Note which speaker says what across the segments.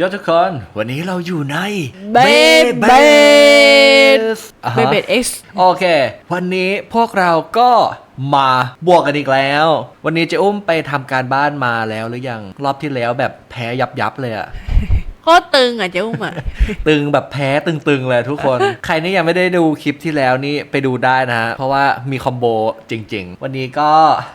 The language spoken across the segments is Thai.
Speaker 1: ยอดทุกคนวันนี้เราอยู่ใน
Speaker 2: เบเบ
Speaker 1: Base อ่า
Speaker 2: เบ
Speaker 1: ฮะ
Speaker 2: เบเอ็กซ์
Speaker 1: โอเค วันนี้พวกเราก็มาบวกกันอีกแล้ว วันนี้เจะอุ้มไปทำการบ้านมาแล้วหรือยัง รอบที่แล้วแบบแพ้ยับยับๆเลยอะ
Speaker 2: โคตรตึงอะเจ้าอุ้มอะ
Speaker 1: ตึงแบบแพ้ตึงๆเลยทุกคน ใครนี่ยังไม่ได้ดูคลิปที่แล้วนี่ไปดูได้นะฮะ เพราะว่ามีคอมโบจริง ๆ วันนี้ก็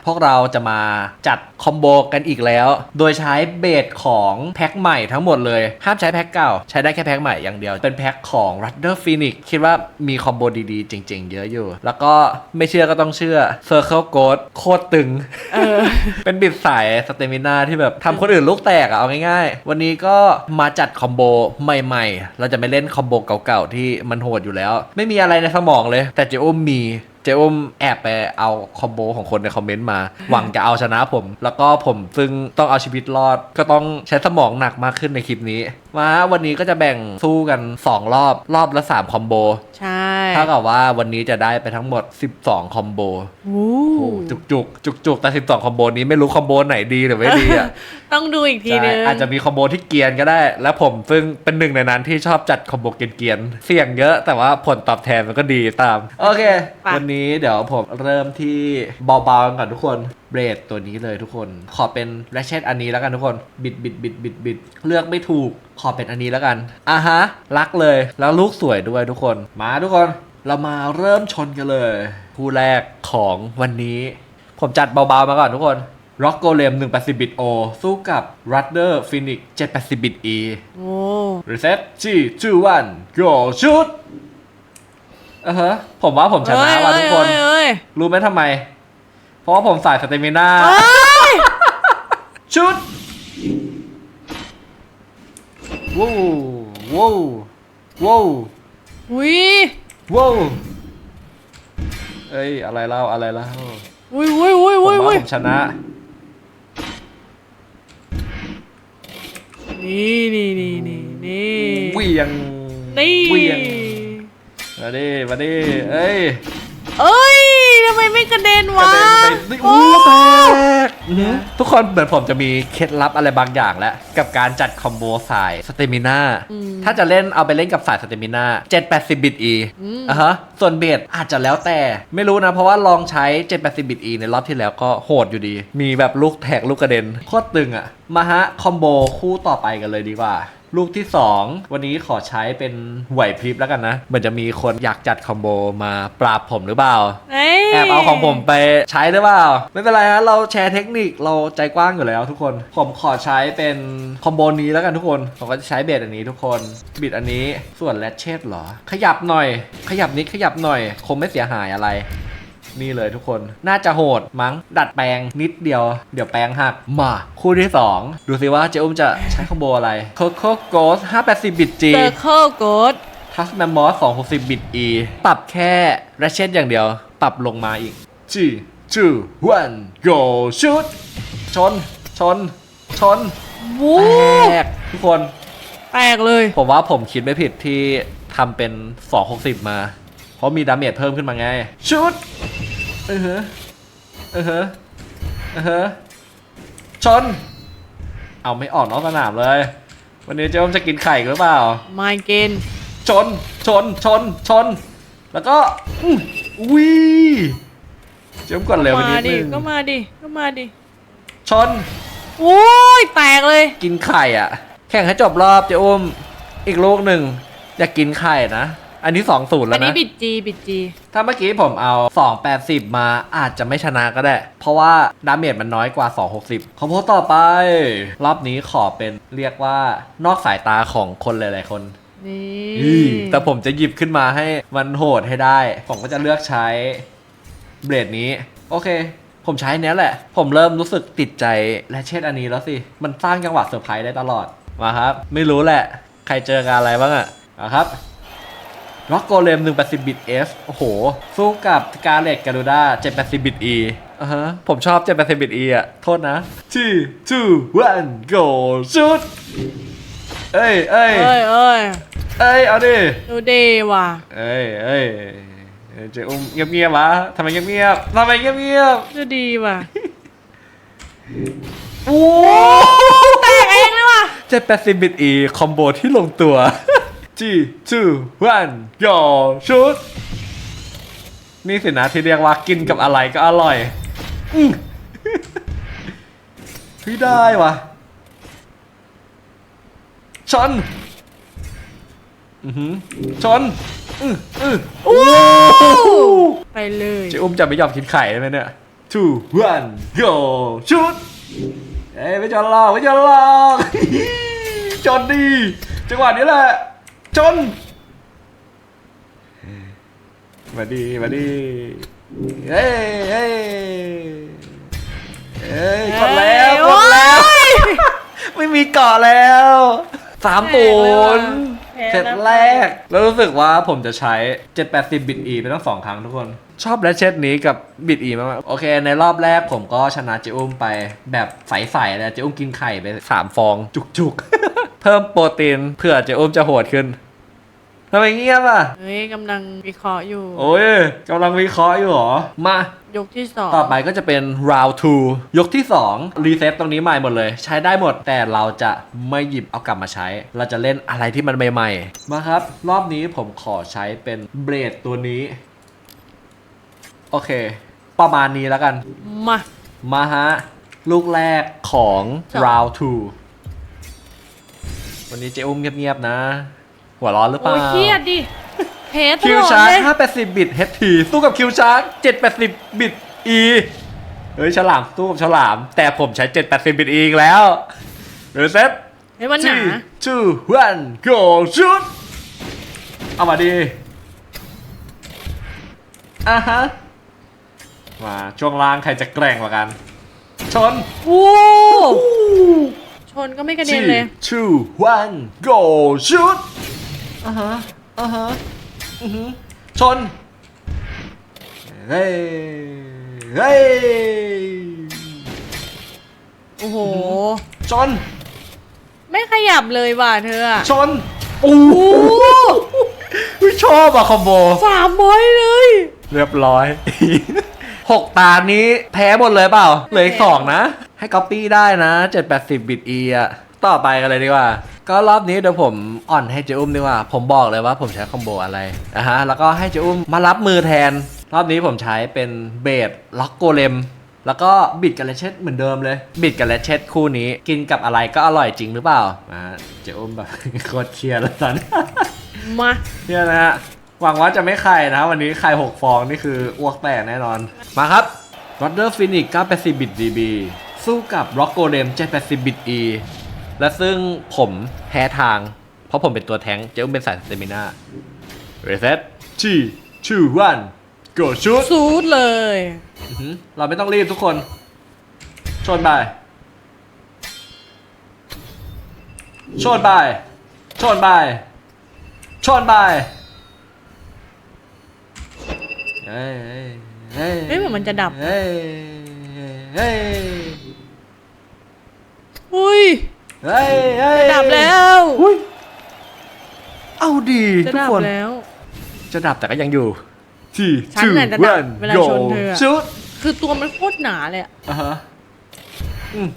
Speaker 1: พวกเราจะมาจัดคอมโบกันอีกแล้ว โดยใช้เบสของแพ็คใหม่ทั้งหมดเลย ห้ามใช้แพ็คเก่า ใช้ได้แค่แพ็คใหม่อย่างเดียว เป็นแพ็คของ r u d d e r Phoenix คิดว่ามีคอมโบดีๆ จริง ๆ เยอะอยู่ แล้วก็ไม่เชื่อก็ต้องเชื่อ Circle Ghost โคตรตึง
Speaker 2: เออ
Speaker 1: เป็นบิดสายสเตมินาที่แบบทำคนอื่นลูกแตกอะเอาง่ายๆ วันนี้ก็มาจัจัดคอมโบใหม่ๆ เราจะไม่เล่นคอมโบเก่าๆ ที่มันโหดอยู่แล้ว ไม่มีอะไรในสมองเลย แต่เจอุ้มมีเจอุ้มแอบไปเอาคอมโบของคนในคอมเมนต์มา หวังจะเอาชนะผม แล้วก็ผมซึ่งต้องเอาชีวิตรอดก็ต้องใช้สมองหนักมากขึ้นในคลิปนี้ มาวันนี้ก็จะแบ่งสู้กัน 2 รอบรอบละ 3 คอมโบ
Speaker 2: ใช่
Speaker 1: เท่ากับว่าวันนี้จะได้ไปทั้งหมด 12 คอมโบ
Speaker 2: โอ้
Speaker 1: โอ้จุกจุกจุกจุกๆแต่ 12 คอมโบนี้ไม่รู้คอมโบไหนดีหรือไม่ดีอะ
Speaker 2: ต้องดูอีกที
Speaker 1: ใช่
Speaker 2: นึง
Speaker 1: อาจจะมีคอมโบที่เกรียนก็ได้ แล้วผมซึ่งเป็นหนึ่งในนั้นที่ชอบจัดคอมโบเกรียนๆเสี่ยงเยอะแต่ว่าผลตอบแทนมันก็ดีตาม โอเควันนี้เดี๋ยวผมเริ่มที่เบาๆกันก่อนทุกคน เบรดตัวนี้เลยทุกคน ขอเป็นแรชเชตอันนี้แล้วกันทุกคน บิดบิดบิดบิดบิดเลือกไม่ถูก ขอเป็นอันนี้แล้วกันอะฮะ รักเลย แล้วลูกสวยด้วยทุกคน มาทุกคน เรามาเริ่มชนกันเลย คู่แรกของวันนี้ ผมจัดเบาๆมาก่อนทุกคน Rock Golem 180 bit O สู้กับ Rudder Phoenix 780 bit E
Speaker 2: โอ้
Speaker 1: Reset 3 2 1 Go Shoot อะฮะผมว่าผมชนะว่ะทุกคน
Speaker 2: เอ้ยเอ้ย
Speaker 1: รู้ไหมทำไม เพราะว่าผมใส่สเตมิน่า
Speaker 2: เอ้ย
Speaker 1: ชุดว้าวว้าวว้าว
Speaker 2: อุ้ย
Speaker 1: ว้าวเอ้ยอะไรเล่าอะไรเล่า
Speaker 2: อุ้ยอุ้ยอุ้ย
Speaker 1: ผม
Speaker 2: อุ้ย
Speaker 1: ว่า
Speaker 2: อุ้ย
Speaker 1: ผมชนะ
Speaker 2: นี่นี่นี่นี่นี่
Speaker 1: เหวียง
Speaker 2: นี่
Speaker 1: เหวียงมาดิมาดิเอ้ย
Speaker 2: เอ้ย ทำไมไม่กระเด็น
Speaker 1: กระ
Speaker 2: วะ
Speaker 1: เด็นไป
Speaker 2: โอ้
Speaker 1: อู้แตกอื้อหือทุกคนเหมือนผมจะมีเคล็ดลับอะไรบางอย่างแล้ว กับการจัดคอมโบสายสเตมิน่าถ้าจะเล่นเอาไปเล่นกับสายสเตมิน่า780บิต E อะฮะส่วนเบสอาจจะแล้วแต่ไม่รู้นะ เพราะว่าลองใช้ 780บิต E ในรอบที่แล้วก็โหดอยู่ดี มีแบบลูกแทกลูกกระเด็นโคตรตึงอะมาฮะคอมโบคู่ต่อไปกันเลยดีกว่า ลูกที่ 2 วันนี้ขอใช้เป็นไหวพริบแล้วกันนะเหมือนจะมีคนอยากจัดคอมโบมาปราบผมหรือเปล่า
Speaker 2: เอ้ย
Speaker 1: แอบเอาของผมไปใช้หรือเปล่า ไม่เป็นไรฮะเราแชร์เทคนิคเราใจกว้างอยู่แล้วทุกคน ผมขอใช้เป็นคอมโบนี้แล้วกันทุกคน ผมก็จะใช้เบสอันนี้ทุกคนบิดอันนี้ส่วนแรดเชตเหรอ ขยับหน่อย ขยับนิดขยับหน่อย คงไม่เสียหายอะไร นี่เลยทุกคน น่าจะโหดมั้ง ดัดแปลงนิดเดียว เดี๋ยวแปลงหัก มา คู่ที่ 2 ดูสิว่าเจอุ้มจะใช้คอมโบอะไร Coco Ghost 580 บิต G
Speaker 2: เซอร์เคิลโกด
Speaker 1: ทัสแมมมอส260 บิต E ปรับแค่แรชเชตอย่างเดียว ปรับลงมาอีก3 2 1 go shoot ชน ชน ชน
Speaker 2: วู้
Speaker 1: แตกทุกคน
Speaker 2: แตกเลย
Speaker 1: ผมว่าผมคิดไม่ผิดที่ทำเป็น 260 มา เพราะมีดาเมจเพิ่มขึ้นมาไง ชุด เออเฮะเออเฮะเออเฮะชน เอาไม่ออกนอกสนามเลย วันนี้เจ้าจะกินไข่หรือเปล่า
Speaker 2: ไมเกน
Speaker 1: ชน ชน ชน ชน แล้วก็อื้ออุ้ยเจ้มก่อนเร็วไปนิ
Speaker 2: มา
Speaker 1: ด
Speaker 2: ดิ
Speaker 1: นึง
Speaker 2: ก็มาดิ ก็มาดิ
Speaker 1: ชน
Speaker 2: โอ้ยแตกเลย
Speaker 1: กินไข่อะ แข่งให้จบรอบเจ้อุ้มอีกลูกหนึ่งอยากกินไข่นะ อันนี้สองศูนย์
Speaker 2: อั
Speaker 1: แล้
Speaker 2: น
Speaker 1: ว
Speaker 2: นี้
Speaker 1: นะ
Speaker 2: บิดจีบิดจี
Speaker 1: ถ้าเมื่อกี้ผมเอา 280 มาอาจจะไม่ชนะก็ได้ เพราะว่าดาเมจมันน้อยกว่า 260ขอโพสต่อไป รอบนี้ขอเป็นเรียกว่านอกสายตาของคนหลายๆคน
Speaker 2: นี่
Speaker 1: อืมแต่ผมจะหยิบขึ้นมาให้มันโหดให้ได้ ผมก็จะเลือกใช้เบรดนี้ โอเค ผมใช้เนี้ยแหละ ผมเริ่มรู้สึกติดใจและเช่นอันนี้แล้วสิ มันสร้างจังหวะเซอร์ไพรส์ได้ตลอด มาครับ ไม่รู้แหละ ใครเจองานอะไรบ้างอะมาครับ ร็อกโกเลม 180 บิต F โอ้โห สู้กับกาเลตการูด้า780 บิต E อ่าฮะ ผมชอบ 780 บิต E อะโทษนะ2 2 1 go shoot เอ้ยเอ้ย
Speaker 2: เอ้ยเอ้ย
Speaker 1: เอ้ย เอาดิ
Speaker 2: ดูดีว่ะ
Speaker 1: เอ้ยเอ้ยเจะอุ้มเงียบๆวะทำไมเงียบๆทำไมเงียบ
Speaker 2: ดูดีว่ะ
Speaker 1: ๆโอ้
Speaker 2: แตกเองเลยว่ะ
Speaker 1: 780 บิต E คอมโบที่ลงตัว G 2 1 go shoot นี่สินะที่เรียกว่ากินกับอะไรก็อร่อยอืมพี่ได้วะชนอือหือชนอืออือโอ้
Speaker 2: ไปเลย
Speaker 1: เจะอุ้มจะไม่ยอมกินไข่ได้ไหมเนี่ย two one go shoot เอ้ยไม่จนหรอกไม่จนหรอกจนดีจังหวะนี้แหละ จนมาดีมาดีเฮ้ยเฮ้ยเฮ้ยกดแล้วกดแล้ว
Speaker 2: โอ้ย
Speaker 1: ไม่มีเกาะแล้วสามปูน
Speaker 2: แพ้
Speaker 1: เสร็จ
Speaker 2: แล้ว
Speaker 1: แรก แล้วรู้สึกว่าผมจะใช้ 780 บิต E ไปทั้งสองครั้งทุกคน ชอบและเช็ดนี้กับบิต E มากๆโอเค ในรอบแรกผมก็ชนะเจอุ้มไป แบบใสๆเลยเจอุ้มกินไข่ไป 3 ฟองจุกๆ เพิ่มโปรตีนเพื่อเจอุ้มจะโหดขึ้นทำไมเงียบอะ
Speaker 2: เฮ้ยกำลังวิเคราะห์อยู่
Speaker 1: โอ้ยกำลังวิเคราะห์อยู่เหรอ มา
Speaker 2: ยกที่สอง
Speaker 1: ต่อไปก็จะเป็น round 2 ยกที่ 2 รีเซ็ตตรงนี้ใหม่หมดเลย ใช้ได้หมด แต่เราจะไม่หยิบเอากลับมาใช้ เราจะเล่นอะไรที่มันใหม่ๆ มาครับ รอบนี้ผมขอใช้เป็นเบรดตัวนี้ โอเค ประมาณนี้แล้วกัน
Speaker 2: มา
Speaker 1: มาฮะ ลูกแรกของ
Speaker 2: สอง
Speaker 1: round 2 วันนี้เจ้อุ้มเงียบๆนะ หัวร้อนหรือเป
Speaker 2: โอ้
Speaker 1: ล่า
Speaker 2: ยเครียดดิเพตต
Speaker 1: คิ
Speaker 2: ล
Speaker 1: ว
Speaker 2: อด
Speaker 1: ชาร์
Speaker 2: เลย
Speaker 1: จ580 บิต HT สู้กับคิวชาร์จ780 บิต E เฮ้ยฉลามสู้กับฉลาม แต่ผมใช้ 780 บิต E อีกแล้วหรือเซ็ต
Speaker 2: เฮ้ยมันหนา
Speaker 1: two one go shoot เอามาดีอะฮะ มาช่วงล่างใครจะแกร่งกว่ากัน ชน
Speaker 2: โอ้ ชนก็ไม่กระเด็นเลย
Speaker 1: Three, two one go shoot อ่าฮะอ่าฮะอือหือชน เฮ้ย เฮ้ย
Speaker 2: โอ้โห
Speaker 1: ชน
Speaker 2: ไม่ขยับเลยว่ะเธออะ
Speaker 1: ชนโอ้โหไม่ชอบอะคอมโบ
Speaker 2: สามร้อยเลย
Speaker 1: เรียบร้อยหกตานี้แพ้หมดเลยเปล่า เหลืออีกสองนะ ให้ก๊อปปี้ได้นะ 780 บิต E อะต่อไปกันเลยดีกว่า ก็รอบนี้เดี๋ยวผมอ่อนให้เจอุ้มดีกว่า ผมบอกเลยว่าผมใช้คอมโบอะไรนะฮะ แล้วก็ให้เจอุ้มมารับมือแทน รอบนี้ผมใช้เป็นเบสล็อกโกเลมแล้วก็บิดกับเลเชตเหมือนเดิมเลย บิดกับเลเชตคู่นี้กินกับอะไรก็อร่อยจริงหรือเปล่าอ่าเจอุ้มแบบโคตรเครียดแล้วตอนนี้
Speaker 2: มา
Speaker 1: เนี่ยนะฮะหวังว่าจะไม่ไข่นะ วันนี้ไข่6ฟองนี่คืออ้วกแตกแน่นอน มาครับ r o d d e r Phoenix 980บิต DB สู้กับ Rock Golem 780บิต E และซึ่งผมแพ้ทาง เพราะผมเป็นตัวแทงค์เจ้าอุ้มเป็นสายสเตมินา Reset 3 2 1 Go shoot
Speaker 2: ซูดเลย
Speaker 1: อื้อหือเราไม่ต้องรีบทุกคน ชนไปชนไปชนไปชนไปเฮ้ยเฮ้ยเฮ้ย
Speaker 2: เฮ้ยเหมือนมันจะดับ
Speaker 1: เฮ้ยเฮ้ย
Speaker 2: อุ้ย
Speaker 1: เฮ้ยเฮ้ย
Speaker 2: จะดับแล้ว
Speaker 1: อุ๊ยเอาดี
Speaker 2: จะ
Speaker 1: ทุก
Speaker 2: ดับ
Speaker 1: คน
Speaker 2: แล้ว
Speaker 1: จะดับแต่ก็ยังอยู่ที่
Speaker 2: ฉันน่ะจะดับเวลาชนเธออะ
Speaker 1: ชุด
Speaker 2: คือตัวมันโคตรหนาเลยอะ
Speaker 1: อะฮะอืม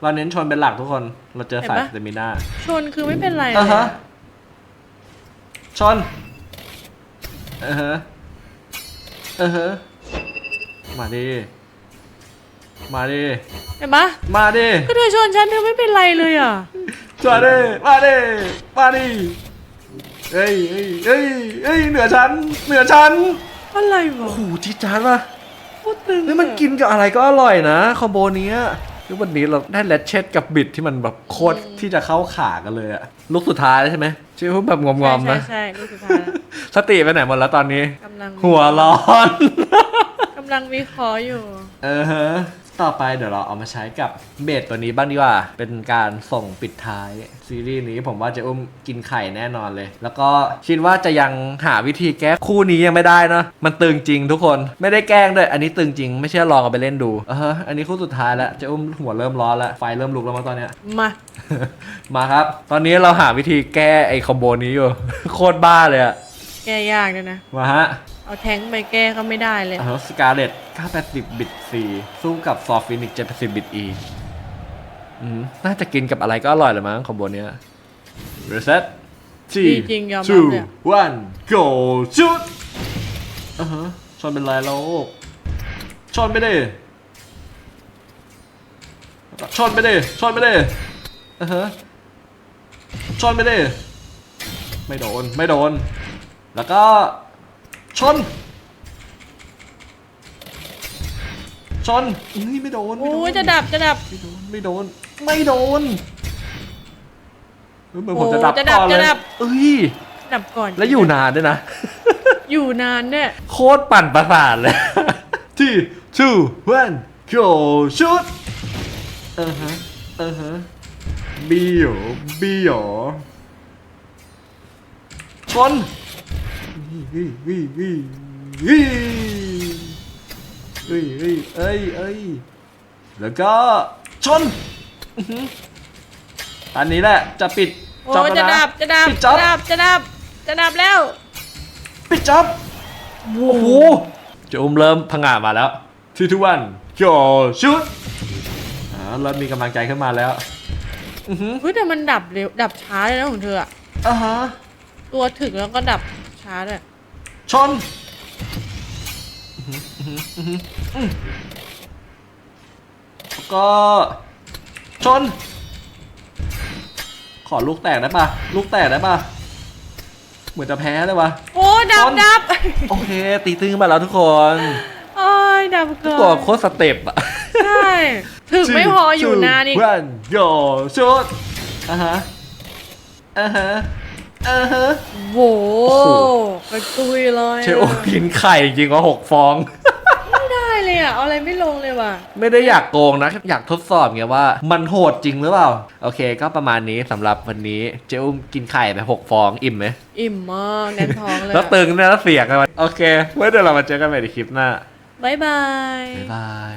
Speaker 1: เราเน้นชนเป็นหลักทุกคน เราเจอสาย
Speaker 2: เห็นปะ
Speaker 1: สเตมินา
Speaker 2: ชนคือไม่เป็นไรเล
Speaker 1: อะ
Speaker 2: ย
Speaker 1: ฮะ
Speaker 2: อะ
Speaker 1: ชนอะฮะอะฮะมาดิ มาดิ
Speaker 2: เห็นปะ
Speaker 1: มาดิ
Speaker 2: ก็เธอชนฉันเธอไม่เป็นไรเลยอะ
Speaker 1: มาดิ มาดิ มาดิ เอ้ยเอ้ยเอ้ยเอ้ยเหนือชั้น เหนือชั้น
Speaker 2: อะไรวะ
Speaker 1: โอ้โหจีดจานว่ะ
Speaker 2: โคตรตึง
Speaker 1: เฮ้ยมันกินกับอะไรก็อร่อยนะคอมโบเนี้ยคือวันนี้เราได้เลดเชดกับบิดที่มันแบบโคตรที่จะเข้าขากันเลยอะลูกสุดท้ายแล้วใช่ไหมชื่อว่าแบบงอมๆ
Speaker 2: ใช่
Speaker 1: นะ
Speaker 2: ใช่ใช่ลูกสุดท้ายแล้ว
Speaker 1: สติไปไหนหมดแล้วตอนนี้
Speaker 2: กำลัง
Speaker 1: หัวร้อน
Speaker 2: กำลังวิเคราะห์อยู่
Speaker 1: เออฮะ ต่อไปเดี๋ยวเราเอามาใช้กับเบสตัวนี้บ้างดีกว่า เป็นการส่งปิดท้ายซีรีส์นี้ผมว่าเจะอุ้มกินไข่แน่นอนเลย แล้วก็คิดว่าจะยังหาวิธีแก้คู่นี้ยังไม่ได้เนอะมันตึงจริงทุกคนไม่ได้แกล้งด้วย อันนี้ตึงจริงไม่เชื่อลองเอาไปเล่นดูเออฮะอันนี้คู่สุดท้ายแล้วเจะอุ้มหัวเริ่มร้อนแล้วไฟเริ่มลุกแล้วมั้งตอนเนี้ย
Speaker 2: มา
Speaker 1: มาครับ ตอนนี้เราหาวิธีแก้ไอ้คอมโบนี้อยู่โคตรบ้าเลยอะ
Speaker 2: แก้ยากด้วยนะ
Speaker 1: มาฮะ
Speaker 2: เอาแทงค์ไปแก้ก็ไม่ได้เลย
Speaker 1: เอาสกาเลต980 บิต C สู้กับซอฟฟินิก780 บิต E อืมน่าจะกินกับอะไรก็อร่อยเลยมั้งคอมโบเนี้ย reset
Speaker 2: ดีจริงยอมรับ
Speaker 1: two
Speaker 2: เลยอะ
Speaker 1: one go shoot อ่าฮะชนเป็นไรแล้วชนไม่ได้ชนไม่ได้ชนไม่ได้อ่าฮะชนไม่ได้ไม่โดน ไม่โดน แล้วก็ ชน ชนอุ้ยไม่โดนไม่
Speaker 2: โอ้
Speaker 1: โดน
Speaker 2: ยจะดับจะดับ
Speaker 1: ไม่โดน ไม่โดน ไม่โดนเฮ้ยเหมือนผมจะ
Speaker 2: โอ้
Speaker 1: ดับ
Speaker 2: จะดับ
Speaker 1: ก่อนเลย
Speaker 2: จะดับ
Speaker 1: เอ้ย
Speaker 2: ดับก่อน
Speaker 1: แล้วอยู่นานด้วยนะ
Speaker 2: อยู่นานเนี่ย
Speaker 1: โคตรปั่นประสาทเลย ที่ two one go shoot เออฮะเออฮะบีโอบีโอชน วิวิวิวิวิวิเอ้ยเอ้ยแล้วก็ชนอันนี้แหละจะปิด
Speaker 2: โอ้
Speaker 1: จ็อบ
Speaker 2: ย
Speaker 1: แล้ว
Speaker 2: จะ
Speaker 1: นะ
Speaker 2: ดับจะดับ
Speaker 1: ปิดจ็อบ
Speaker 2: จะดับจะดับจะดับแล้ว
Speaker 1: ปิดจ็อบโอ้โหจะอุ้มเริ่มพังงามาแล้วทีทุกวันโยชุดอ่าเริ่มมีกำลังใจขึ้นมาแล้วอือหือ
Speaker 2: เฮ้ยแต่มันดับเร็วดับช้าเลยนะของเธออะ
Speaker 1: อ่าฮะ
Speaker 2: ตัวถึงแล้วก็ดับ ช้าเลย
Speaker 1: ชนอื้อหืออื้อหืออื้อหืออืมแล้วก็ชน ขอลูกแตกได้ปะลูกแตกได้ปะเหมือนจะแพ้เลยวะ
Speaker 2: โอ้ดับ
Speaker 1: ชน
Speaker 2: ดับ
Speaker 1: โอเค ตีตึงมาแล้วทุกคน
Speaker 2: โอ้ยดับก่อน
Speaker 1: ตัวโคตรสเต็ปอะ
Speaker 2: ใช่ถึงไม่พออยู่นานอีก
Speaker 1: วันโยชุดอ่าฮะอ่าฮะอ่าฮะ
Speaker 2: โห กระตุยเลย
Speaker 1: เชโอกินไข่จริงก็หกฟอง
Speaker 2: ไม่ได้เลยอะ เอาอะไรไม่ลงเลยว่ะ
Speaker 1: ไม่ได้อยากโกงนะ อยากทดสอบไงว่า มันโหดจริงหรือเปล่า โอเค ก็ประมาณนี้สำหรับวันนี้เจอุ้มกินไข่ไปหกฟองอิ่มไหม
Speaker 2: อิ่มมากแน่นท้องเลย
Speaker 1: แล้วตึงเนี่ยแล้วเสียงกันมาโอเคไว้เดี๋ยวเรามาเจอกันใหม่ในคลิปหน้า
Speaker 2: บายบาย
Speaker 1: บ๊ายบาย